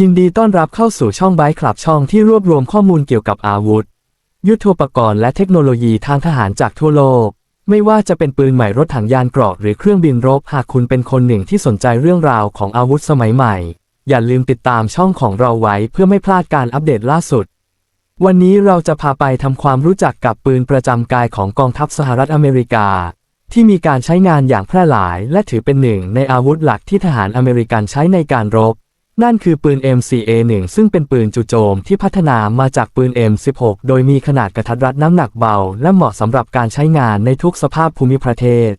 ยินดีต้อนรับเข้าสู่ช่องไบคลับช่องที่รวบรวมข้อมูลเกี่ยวกับอาวุธ ยุทโธปกรณ์และเทคโนโลยีทางทหารจากทั่วโลก ไม่ว่าจะเป็นปืนใหม่รถถังยานเกราะหรือเครื่องบินรบหากคุณเป็นคนหนึ่งที่สนใจเรื่องราวของอาวุธสมัยใหม่ อย่าลืมติดตามช่องของเราไว้เพื่อไม่พลาดการอัปเดตล่าสุด วันนี้เราจะพาไปทำความรู้จักกับปืนประจำกายของกองทัพสหรัฐอเมริกา ที่มีการใช้งานอย่างแพร่หลาย และถือเป็นหนึ่งในอาวุธหลักที่ทหารอเมริกันใช้ในการรบ นั่นคือปืน MCA1 ซึ่งเป็นปืนจู่โจมที่พัฒนามาจากปืน M16 โดยมีขนาดกระทัดรัดน้ำหนักเบา และเหมาะสำหรับการใช้งานในทุกสภาพภูมิประเทศ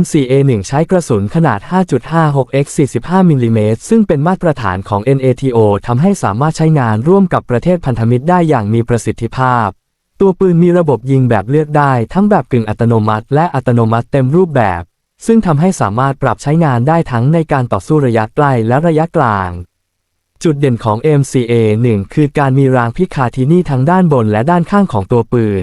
MCA1 ใช้กระสุนขนาด 5.56x 45มิลลิเมตรซึ่งเป็นมาตรฐานของ NATO ทำให้สามารถใช้งานร่วมกับประเทศพันธมิตรได้อย่างมีประสิทธิภาพ ตัวปืนมีระบบยิงแบบเลือกได้ ทั้งแบบกึ่งอัตโนมัติ และอัตโนมัติเต็มรูปแบบ ซึ่งทำให้สามารถปรับใช้งานได้ทั้งในการต่อสู้ระยะใกล้และระยะกลาง จุดเด่นของ MCA 1 คือการมีรางพิคาทินี่ทั้งด้านบนและด้านข้างของตัวปืน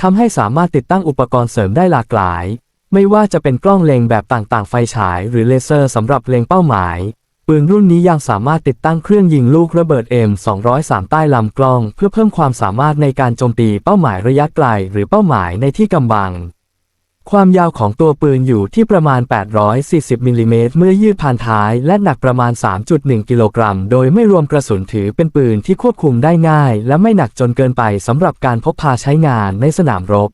ทำให้สามารถติดตั้งอุปกรณ์เสริมได้หลากหลาย ไม่ว่าจะเป็นกล้องเล็งแบบต่างๆ ไฟฉาย หรือเลเซอร์สำหรับเล็งเป้าหมาย ปืนรุ่นนี้ยังสามารถติดตั้งเครื่องยิงลูกระเบิด M203 ใต้ลำกล้อง เพื่อเพิ่มความสามารถในการโจมตีเป้าหมายระยะไกล หรือเป้าหมายในที่กำบัง ความยาวของตัวปืนอยู่ที่ประมาณ 840มิลลิเมตรเมื่อยืดผ่านท้ายและหนักประมาณ 3.1 กิโลกรัม โดยไม่รวมกระสุนถือเป็นปืนที่ควบคุมได้ง่าย และไม่หนักจนเกินไปสำหรับการพกพาใช้งานในสนามรบ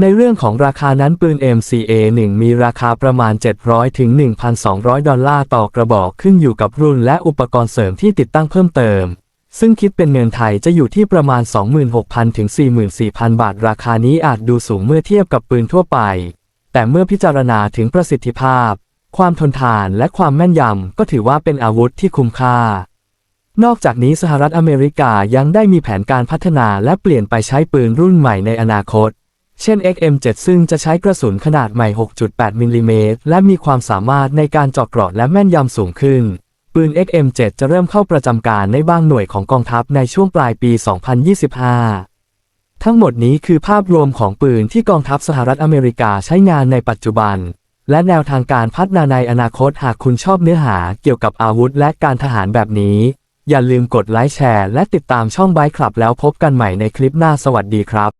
ในเรื่องของราคานั้นปืน MCA1 มีราคาประมาณ 700 ถึง 1,200 ดอลลาร์ต่อกระบอกขึ้นอยู่กับรุ่นและอุปกรณ์เสริมที่ติดตั้งเพิ่มเติม ซึ่งคิดเป็นเงินไทยจะอยู่ที่ประมาณ 26,000 ถึง 44,000 บาท ราคานี้อาจดูสูงเมื่อเทียบกับปืนทั่วไป แต่เมื่อพิจารณาถึงประสิทธิภาพ ความทนทานและความแม่นยำก็ถือว่าเป็นอาวุธที่คุ้มค่า นอกจากนี้สหรัฐอเมริกายังได้มีแผนการพัฒนาและเปลี่ยนไปใช้ปืนรุ่นใหม่ในอนาคต เช่น XM7 ซึ่งจะใช้กระสุนขนาดใหม่ 6.8 มิลลิเมตรและมีความสามารถในการเจาะเกราะและแม่นยำสูงขึ้น ปืน XM7 จะเริ่มเข้าประจำการในบางหน่วยของกองทัพในช่วงปลายปี 2025 ทั้งหมดนี้คือภาพรวมของปืนที่กองทัพสหรัฐอเมริกาใช้งานในปัจจุบัน และแนวทางการพัฒนาในอนาคตหากคุณชอบเนื้อหาเกี่ยวกับอาวุธและการทหารแบบนี้ อย่าลืมกดไลค์แชร์และติดตามช่องไบคลับแล้วพบกันใหม่ในคลิปหน้าสวัสดีครับ